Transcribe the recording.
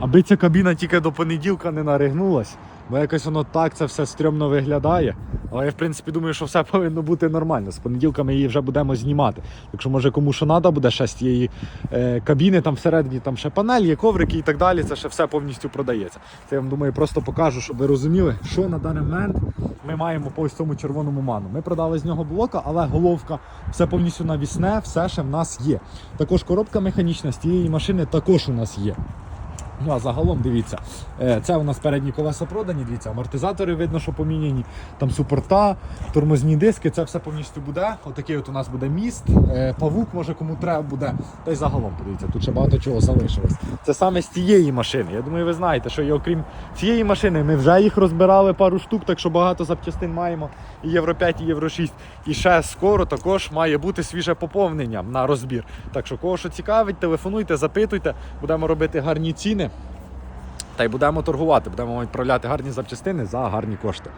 Аби ця кабіна тільки до понеділка не наригнулась, бо якось воно так це все стрьомно виглядає. Але я в принципі думаю, що все повинно бути нормально. З понеділка ми її вже будемо знімати. Якщо може кому що треба буде ще з тієї е, кабіни, там всередині там ще панель, є коврики і так далі. Це ще все повністю продається. Це я вам думаю, просто покажу, щоб ви розуміли, що на даний момент ми маємо по ось цьому червоному ману. Ми продали з нього блока, але головка, все повністю навісне, все ще в нас є. Також коробка механічна з тієї машини також у нас є. Ну а загалом дивіться, е, це у нас передні колеса продані, дивіться, амортизатори видно, що поміняні, там супорта, тормозні диски, це все повністю буде. Отакий от у нас буде міст, е, павук, може кому треба буде. Та й загалом подивіться, тут ще багато чого залишилось. Це саме з тієї машини. Я думаю, ви знаєте, що і окрім цієї машини ми вже їх розбирали пару штук, так що багато запчастин маємо. І Євро 5, і Євро 6. І ще скоро також має бути свіже поповнення на розбір. Так що, кого що цікавить, телефонуйте, запитуйте, будемо робити гарні ціни. Та й будемо торгувати, будемо відправляти гарні запчастини за гарні кошти.